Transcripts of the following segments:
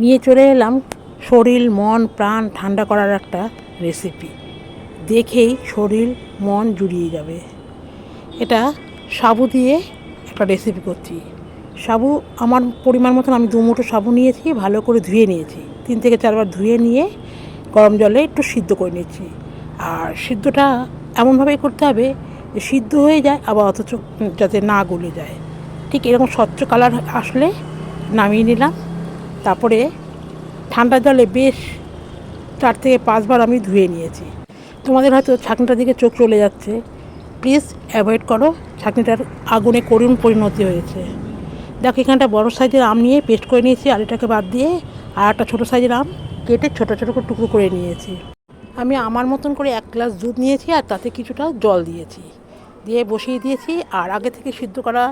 নিয়ে চলে এলাম শরীর, মন, প্রাণ ঠান্ডা করার একটা রেসিপি দেখেই শরীর, মন জুড়িয়ে যাবে। এটা সাবু দিয়ে একটা রেসিপি করছি। সাবু আমার পরিমাণ মতন আমি দু মুঠো সাবু নিয়েছি, ভালো করে ধুয়ে নিয়েছি। তিন থেকে চারবার ধুয়ে নিয়ে গরম জলে একটু সিদ্ধ করে নিয়েছি আর সিদ্ধটা এমনভাবেই করতে হবে যে সিদ্ধ হয়ে যায়, আবার অথচ যাতে না গলে যায়। ঠিক এরকম স্বচ্ছ কালার আসলে নামিয়ে নিলাম। তারপরে ঠান্ডা জলে বেশ চার থেকে পাঁচবার আমি ধুয়ে নিয়েছি। তোমাদের হয়তো ছাঁকনিটার দিকে চোখ চলে যাচ্ছে। প্লিজ অ্যাভয়েড করো। ছাঁকনিটার আগুনে করুণ পরিণতি হয়েছে। দেখো, এখানটা বড় সাইজের আম নিয়ে পেস্ট করে নিয়েছি, আর এটাকে বাদ দিয়ে আর একটা ছোটো সাইজের আম কেটে ছোটো ছোটো করে টুকরো করে নিয়েছি। আমি আমার মতন করে এক গ্লাস দুধ নিয়েছি, আর তাতে কিছুটা জল দিয়েছি। দিয়ে বসিয়ে দিয়েছি, আর আগে থেকে সিদ্ধ করা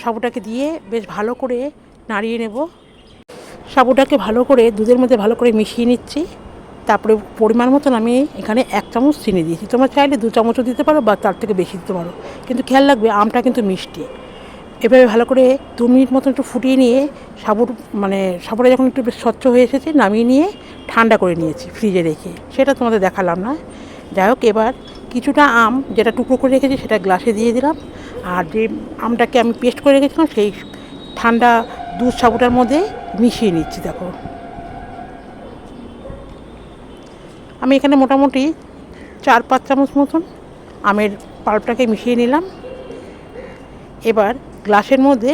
সাবুটাকে দিয়ে বেশ ভালো করে নাড়িয়ে নেব। সাবুটাকে ভালো করে, দুধের মধ্যে ভালো করে মিশিয়ে নিচ্ছি। তারপরে পরিমাণ মতন আমি এখানে এক চামচ চিনি দিয়েছি। তোমরা চাইলে দু চামচও দিতে পারো বা তার থেকে বেশি দিতে পারো। কিন্তু খেয়াল রাখবে, আমটা কিন্তু মিষ্টি। এভাবে ভালো করে দু মিনিট মতন একটু ফুটিয়ে নিয়ে সাবুর মানে সাবুটা যখন একটু বেশ স্বচ্ছ হয়ে এসেছে, নামিয়ে নিয়ে ঠান্ডা করে নিয়েছি ফ্রিজে রেখে। সেটা তোমাদের দেখালাম না। যাই হোক, এবার কিছুটা আম যেটা টুকরো করে রেখেছি সেটা গ্লাসে দিয়ে দিলাম। আর যে আমটাকে আমি পেস্ট করে রেখেছিলাম, সেই ঠান্ডা দুধ সাবুটার মধ্যে মিশিয়ে নিচ্ছি, দেখো। আমি এখানে মোটামুটি চার পাঁচ চামচ মতন আমের পাল্পটাকে মিশিয়ে নিলাম। এবার গ্লাসের মধ্যে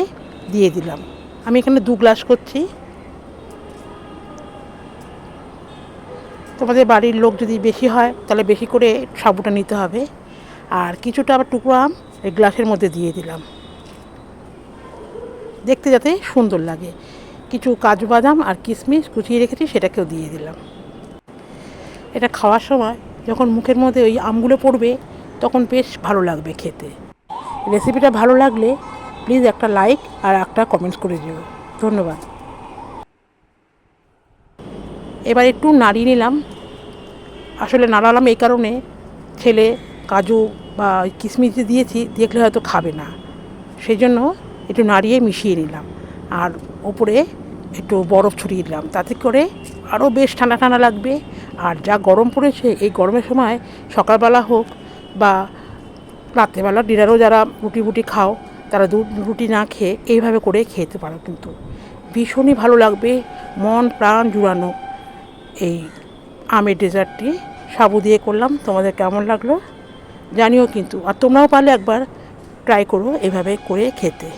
দিয়ে দিলাম। আমি এখানে দু গ্লাস করছি। তোমাদের বাড়ির লোক যদি বেশি হয়, তাহলে বেশি করে সাবুটা নিতে হবে। আর কিছুটা আবার টুকরো আম এই গ্লাসের মধ্যে দিয়ে দিলাম। দেখতে যাতে সুন্দর লাগে। কিছু কাজু বাদাম আর কিশমিশ কুচিয়ে রেখেছি, সেটাকেও দিয়ে দিলাম। এটা খাওয়ার সময় যখন মুখের মধ্যে ওই আমগুলো পড়বে, তখন বেশ ভালো লাগবে খেতে। রেসিপিটা ভালো লাগলে প্লিজ একটা লাইক আর একটা কমেন্টস করে দিও। ধন্যবাদ। এবার একটু নাড়িয়ে নিলাম। আসলে নাড়ালাম এই কারণে ছেলে কাজু বা কিশমিশ দিয়েছি, দেখলে হয়তো খাবে না। সেই জন্য একটু নাড়িয়ে মিশিয়ে নিলাম। আর ওপরে একটু বরফ ছড়িয়ে দিলাম। তাতে করে আরও বেশ ঠান্ডা ঠান্ডা লাগবে। আর যা গরম পড়েছে, এই গরমের সময় সকালবেলা হোক বা রাত্রেবেলা ডিনারও যারা রুটি বুটি খাও, তারা দু রুটি না খেয়ে এইভাবে করে খেতে পারো কিন্তু। ভীষণই ভালো লাগবে, মন প্রাণ জুড়ানো এই আমের ডেজার্টটি। সাবু দিয়ে করলাম, তোমাদের কেমন লাগল জানিও কিন্তু। আর তোমরাও পারলে একবার ট্রাই করো এভাবে করে খেতে।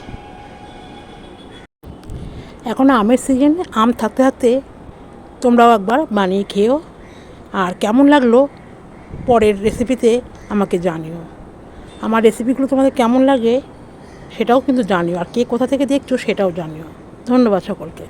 এখন আমের সিজন আম থাকতে থাকতে তোমরাও একবার বানিয়ে খেয়েও আর কেমন লাগল পরের রেসিপিতে আমাকে জানিও। আমার রেসিপিগুলো তোমাদের কেমন লাগে সেটাও কিন্তু জানিও। আর কে কোথা থেকে দেখছ সেটাও জানিও। ধন্যবাদ সকলকে।